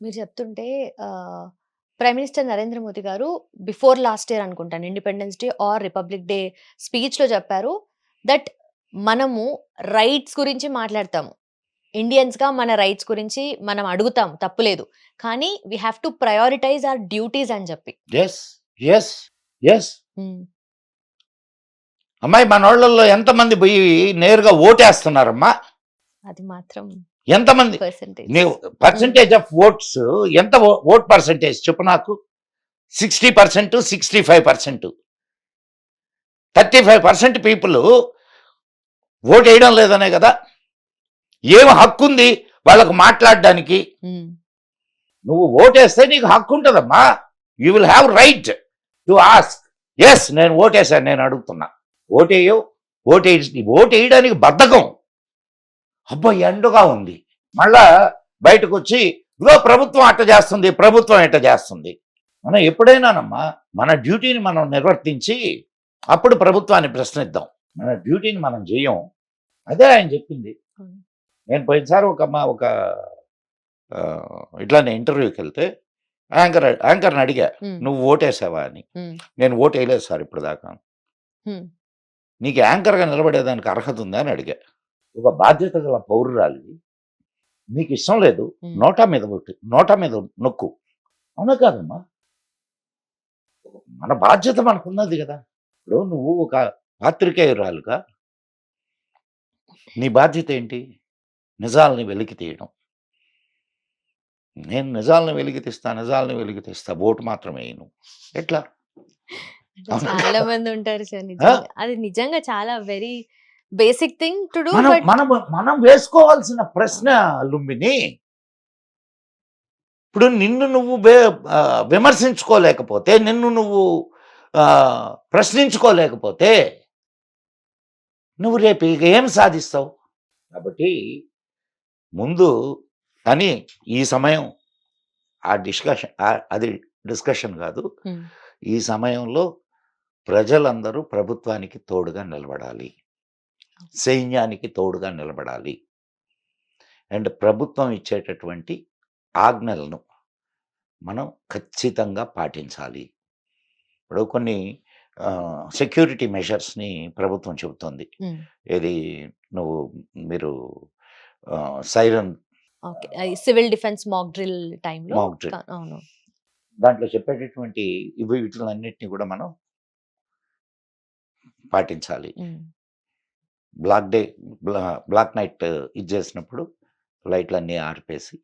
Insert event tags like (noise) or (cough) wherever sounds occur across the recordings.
మీరు చెప్తుంటే prime minister Narendra Modi garu before last year అనుకుంటాను independence day or republic day స్పీచ్‌లో చెప్పారు that మనము రైట్స్ గురించి మాట్లాడతాము. ఇండియన్స్‌గా మన రైట్స్ గురించి మనం అడుగుతాం తప్పులేదు. కానీ we have to prioritize our duties అని చెప్పి. యెస్. యెస్. హ్మ్. అమ్మాయి మనోళ్ళల్లో ఎంతమంది పోయి నేరుగా ఓటేస్తున్నారమ్మా? అది మాత్రం ఎంతమంది? పర్సెంటేజ్. నీవు పర్సెంటేజ్ ఆఫ్ ఓట్స్ ఎంత ఓట్ పర్సెంటేజ్ చెప్పు నాకు? 60% 65%. 35% పీపుల్ ఓటేయడం లేదనే కదా! ఏం హక్కుంది వాళ్ళకి మాట్లాడడానికి? హ్మ్. నువ్వు ఓటేస్తే నీకు హక్కు ఉంటదమ్మా. You will have right to ask. Yes నేను ఓటేసాను నేను అడుగుతున్నా. ఓటేయవు. ఓటేసి ఓటేయడానికి బద్ధకం. అబ్బా! ఎండగా ఉంది. మళ్ళా బయటకొచ్చి ఇదిగో ప్రభుత్వం అట్ట చేస్తుంది. ప్రభుత్వం ఇట్ట చేస్తుంది. మనం ఎప్పుడైనానమ్మా మన డ్యూటీని మనం నిర్వర్తించి అప్పుడు ప్రభుత్వాన్ని ప్రశ్నిద్దాం. మన డ్యూటీని మనం చేయం. అదే ఆయన చెప్పింది. నేను పోయినసారి ఒక అమ్మ ఒక ఇట్లానే ఇంటర్వ్యూకెళ్తే యాంకర్ యాంకర్‌ని అడిగా. నువ్వు ఓటేసావా అని. నేను ఓటేయలేదు సార్ ఇప్పటిదాకా. హ్మ్. నీకు యాంకర్‌గా నిలబడేదానికి అర్హత ఉందా అని అడిగా. ఒక బాధ్యత గల పౌరురాలివి. నీకు ఇష్టం లేదు. నోటా మీద. నోటా మీద నొక్కు. అవునా కాదమ్మా? మన బాధ్యత మనకున్నది కదా! ఇప్పుడు నువ్వు ఒక పాత్రికేయురాలుగా నీ బాధ్యత ఏంటి? నిజాల్ని వెలికి తీయడం. నేను నిజాలను వెలికి తీస్తా, నిజాలను వెలికి తీస్తా. ఓటు మాత్రం వేయను. ఎట్లా? చాలా? మంది ఉంటారు సార్. అది నిజంగా చాలా very basic thing to do మనం మనం మనం వేసుకోవాల్సిన ప్రశ్న లుంబిని ఇప్పుడు నిన్ను నువ్వు విమర్శించుకోలేకపోతే, నిన్ను నువ్వు ప్రశ్నించుకోలేకపోతే నువ్వు రేపు ఇక ఏం సాధిస్తావు? కాబట్టి ముందు కానీ ఈ సమయం ఆ డిస్కషన్ అది డిస్కషన్ కాదు. ఈ సమయంలో ప్రజలందరూ ప్రభుత్వానికి తోడుగా నిలబడాలి. సైన్యానికి తోడుగా నిలబడాలి. అండ్ ప్రభుత్వం ఇచ్చేటటువంటి ఆజ్ఞలను మనం ఖచ్చితంగా పాటించాలి. ఇప్పుడు కొన్ని సెక్యూరిటీ మెజర్స్‌ని ప్రభుత్వం చెబుతోంది. ఏది నువ్వు మీరు siren civil defence mock drill mock drill. అవును. దాంట్లో చెప్పేటటువంటి ఇవి వీటిలన్నిటిని కూడా మనం పాటించాలి. బ్లాక్ డే బ్లా బ్లాక్ నైట్ ఇది చేసినప్పుడు లైట్‌లన్నీ ఆర్పేసి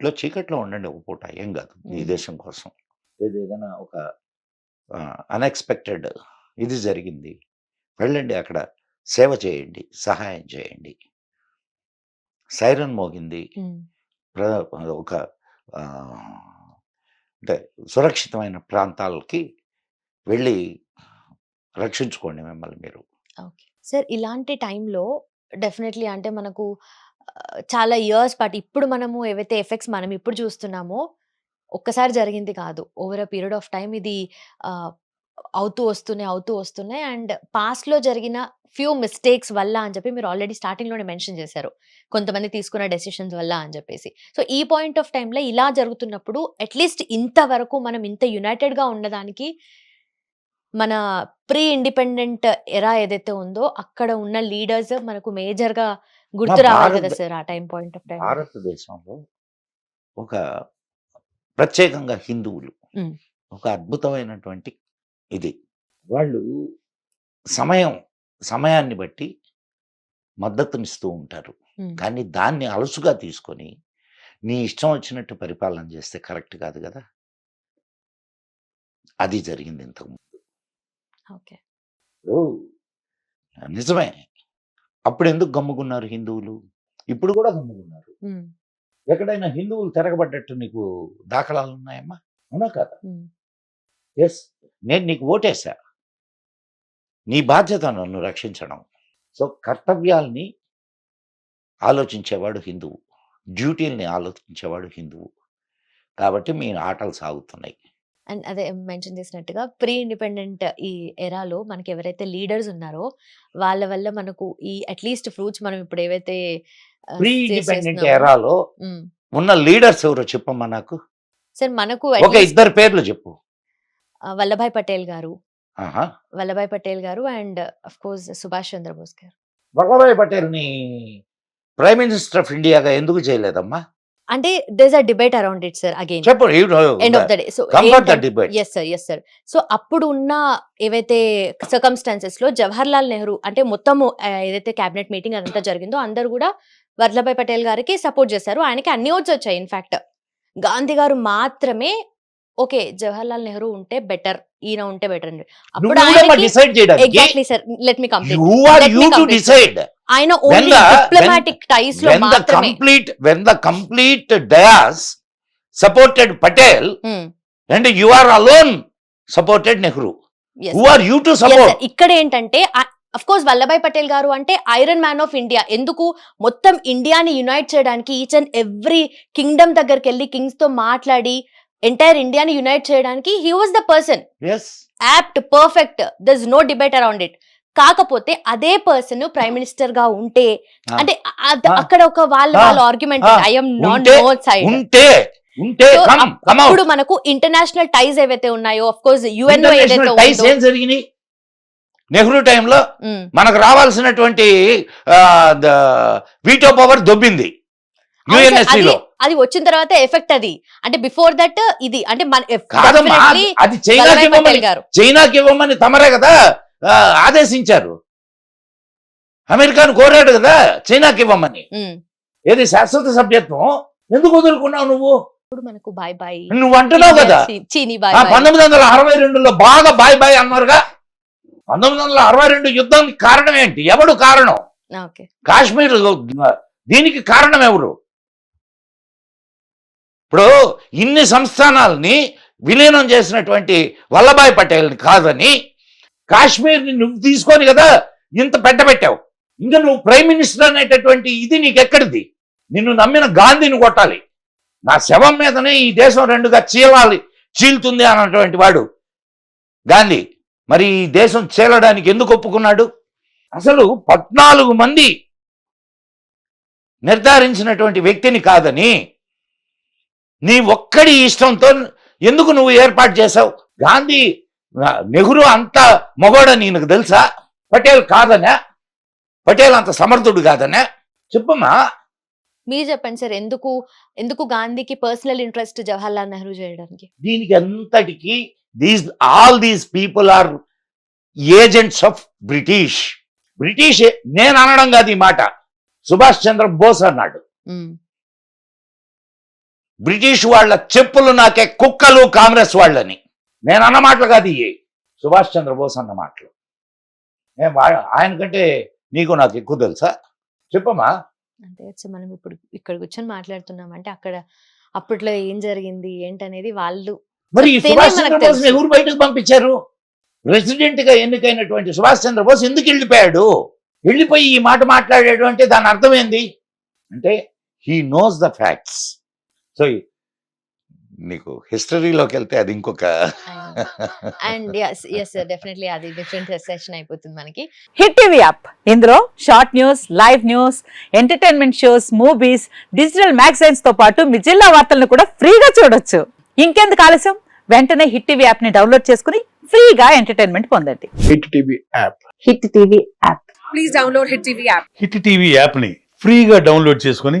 ఇంట్లో చీకట్లో ఉండండి ఒక పూట ఏం కాదు. ఈ. దేశం కోసం. ఏది ఏదైనా ఒక అన్‌ఎక్స్‌పెక్టెడ్ ఇది జరిగింది. వెళ్ళండి అక్కడ సేవ చేయండి. సహాయం చేయండి. సైరన్ మోగింది. ఒక అంటే సురక్షితమైన ప్రాంతాలకి వెళ్ళి రక్షించుకోండి మిమ్మల్ని మీరు. ఓకే. సార్ ఇలాంటి టైంలో డెఫినెట్లీ అంటే మనకు చాలా ఇయర్స్ పాటు ఇప్పుడు మనము ఏవైతే ఎఫెక్ట్స్ మనం ఇప్పుడు చూస్తున్నామో ఒక్కసారి జరిగింది కాదు. Over a period of time ఇది అవుతూ వస్తున్నాయి, అవుతూ వస్తున్నాయి అండ్ పాస్ట్‌లో జరిగిన ఫ్యూ మిస్టేక్స్ వల్ల అని చెప్పి మీరు ఆల్రెడీ స్టార్టింగ్‌లోనే మెన్షన్ చేశారు. కొంతమంది తీసుకున్న డెసిషన్స్ వల్ల అని చెప్పేసి. సో, ఈ పాయింట్ ఆఫ్ టైంలో ఇలా జరుగుతున్నప్పుడు అట్‌లీస్ట్ ఇంతవరకు మనం ఇంత యునైటెడ్‌గా ఉండడానికి మన ప్రీ ఇండిపెండెంట్ ఎరా ఏదైతే ఉందో అక్కడ ఉన్న లీడర్స్ మనకు మేజర్‌గా మా గుర్తు రావాలి కదా సార్ ఆ టైమ్ పాయింట్ ఆఫ్ టైమ్‌లో. భారతదేశంలో ఒక ప్రత్యేకంగా హిందువులు. ఒక అద్భుతమైనటువంటి ఇది. వాళ్ళు సమయం సమయాన్ని బట్టి మద్దతునిస్తూ ఉంటారు. కానీ దాన్ని అలుసుగా తీసుకొని నీ ఇష్టం వచ్చినట్టు పరిపాలన చేస్తే కరెక్ట్ కాదు కదా! అది జరిగింది ఇంతకుముందు. నిజమే. అప్పుడెందుకు గమ్ముగున్నారు హిందువులు? ఇప్పుడు కూడా గమ్ముగున్నారు. హ్మ్. ఎక్కడైనా హిందువులు తిరగబడ్డట్టు నీకు దాఖలాలున్నాయమ్మా? అవునా కాదా? యెస్. నేను నీకు ఓటేసా. నీ బాధ్యత నన్ను రక్షించడం. సో, కర్తవ్యాల్ని ఆలోచించేవాడు హిందువు. డ్యూటీల్ని ఆలోచించేవాడు హిందువు. కాబట్టి మీ ఆటలు సాగుతున్నాయి. అండ్ అదే మెన్షన్ చేసినట్టుగా ప్రీ ఇండిపెండెంట్ ఈ ఎరాలో మనకి ఎవరైతే లీడర్స్ ఉన్నారో వాళ్ళ వల్ల మనకు ఈ అట్లీస్ట్ ఫ్రూట్స్ మనం ఇప్పుడు ఏవైతే ప్రీ ఇండిపెండెంట్ ఎరాలో ఉన్న లీడర్స్ ఎవరో చెప్పమ్మా నాకు. సార్ మనకు ఒక ఇద్దరు పేర్లు చెప్పు. వల్లభాయ్ పటేల్ గారు. వల్లభాయ్ పటేల్ గారు and of course Subhash Chandra Bose గారు. వల్లభాయ్ పటేల్ని ప్రైమ్ మినిస్టర్ ఆఫ్ ఇండియాగా ఎందుకు చేయలేదమ్మా? అంటే there's are debate around it sir again end of the day so yes sir yes sir so అప్పుడు ఉన్న ఏవైతే సర్కమ్స్టాన్సెస్లో జవహర్ లాల్ నెహ్రూ అంటే మొత్తము ఏదైతే క్యాబినెట్ మీటింగ్ అదంతా జరిగిందో అందరూ కూడా వల్లభాయ్ పటేల్ గారికి సపోర్ట్ చేశారు. ఆయనకి అన్ని ఓట్స్ వచ్చాయి ఇన్ఫాక్ట్ గాంధీ గారు మాత్రమే ఓకే జవహర్ లాల్ నెహ్రూ ఉంటే బెటర్ ఈయన ఉంటే బెటర్ అండి అప్పుడు exactly sir let me complete you are you to ఆయన డిప్లొమాటిక్ టైస్లో dais supported patel Hmm. and you are alone supported nehru. Yes, who are you to Yes, support? sir. ఇక్కడ ఏంటంటే of course Vallabhbhai Patel గారు అంటే iron man of India ఎందుకు? మొత్తం ఇండియాని unite చేయడానికి ఈచ్ అండ్ ఎవ్రీ కింగ్డమ్ దగ్గరికి వెళ్ళి కింగ్స్తో మాట్లాడి ఎంటైర్ ఇండియాని యునైట్ చేయడానికి he was the person yes. Apt perfect there's no debate around it కాకపోతే అదే పర్సన్ ప్రైమ్ మినిస్టర్గా ఉంటే. అంటే. అక్కడ ఒక వాళ్ళ. వాళ్ళ argument. I'm not no side ఉంటే ఇప్పుడు మనకు ఇంటర్నేషనల్ టైస్ ఏవైతే ఉన్నాయో ఆఫ్ కోర్స్ ఏం జరిగినాయి నెహ్రూ టైంలో. మనకు రావాల్సినటువంటి వీటో పవర్ దొబ్బింది అది- వచ్చిన తర్వాత ఎఫెక్ట్ అది అంటే బిఫోర్ దట్ ఇది అంటే చైనాకి ఇవ్వమని తమరే కదా ఆదేశించారు. అమెరికాను కోరాడు కదా చైనాకి ఇవ్వమని. ఏది శాశ్వత సభ్యత్వం? ఎందుకు వదులుకున్నావు నువ్వు? ఇప్పుడు మనకు బాయ్ బాయ్ నువ్వు అంటున్నావు కదా. పంతొమ్మిది వందల అరవై రెండులో బాగా బాయ్ బాయ్ అన్నారుగా. పంతొమ్మిది వందల అరవై రెండు యుద్ధానికి కారణం ఏంటి? ఎవడు కారణం? కాశ్మీర్ దీనికి కారణం ఎవరు? ఇప్పుడు ఇన్ని సంస్థానాల్ని విలీనం చేసినటువంటి వల్లభాయ్ పటేల్ని కాదని కాశ్మీర్ని నువ్వు తీసుకొని కదా ఇంత పెట్ట పెట్టావు. ఇంకా నువ్వు ప్రైమ్ మినిస్టర్ అనేటటువంటి ఇది నీకెక్కడిది? నిన్ను నమ్మిన గాంధీని కొట్టాలి. నా శవం మీదనే ఈ దేశం రెండుగా చీలాలి చీలుతుంది అన్నటువంటి వాడు. గాంధీ మరి ఈ దేశం చీలడానికి ఎందుకు ఒప్పుకున్నాడు? అసలు పద్నాలుగు మంది నిర్ధారించినటువంటి వ్యక్తిని కాదని నీ ఒక్కడి ఇష్టంతో ఎందుకు నువ్వు ఏర్పాటు చేశావు? గాంధీ నెహ్రూ అంత మగోడని నీకు తెలుసా? పటేల్ కాదనా. పటేల్ అంత సమర్థుడు కాదనా. చెప్పమ్మా. మీరు చెప్పండి సార్ ఎందుకు ఎందుకు గాంధీకి పర్సనల్ ఇంట్రెస్ట్ జవహర్ లాల్ నెహ్రూ చేయడానికి? దీనికి అంతటికి these all these people are agents of British British నేను అనడం కాదు ఈ మాట. సుభాష్ చంద్ర బోస్ అన్నాడు. బ్రిటిష్ వాళ్ళ చెప్పులు నాకే కుక్కలు కాంగ్రెస్ వాళ్ళని. నేను అన్న మాటలు కాదు ఇవి సుభాష్ చంద్రబోస్ అన్న మాటలు. నేను వా- ఆయన కంటే నీకు నాకు ఎక్కువ తెలుసా? చెప్పమ్మా. అంతే సో మనం ఇప్పుడు ఇక్కడ కూర్చొని మాట్లాడుతున్నాం అంటే అక్కడ అప్పట్లో ఏం జరిగింది ఏంటనేది వాళ్ళు మరి సుభాష్ చంద్రబోస్. ఎవరు బయటకు పంపించారు? ప్రెసిడెంట్గా ఎన్నికైనటువంటి సుభాష్ చంద్రబోస్ ఎందుకు వెళ్ళిపోయాడు? వెళ్ళిపోయి ఈ మాట మాట్లాడాడు అంటే దాని అర్థం ఏంది? అంటే he knows the facts so నీకు హిస్టరీలోకి వెళ్తే అది ఇంకొక (laughs) అండ్ ఎస్ ఎస్ డెఫినెట్లీ అది డిఫరెంట్ సెషన్ అయిపోతుంది మనకి. Hit TV app. ఇందులో short news live news entertainment shows movies digital మ్యాగజైన్స్తో పాటు మీ జిల్లా వార్తలను కూడా ఫ్రీగా చూడొచ్చు. ఇంకెందుకు ఆలస్యం? వెంటనే హిట్ టీవీ యాప్ని డౌన్లోడ్ చేసుకుని ఫ్రీగా ఎంటర్టైన్మెంట్ పొందండి. Hit TV app. Hit TV app. Please download Hit TV app. Hit TV యాప్ని ఫ్రీగా డౌన్లోడ్ చేసుకొని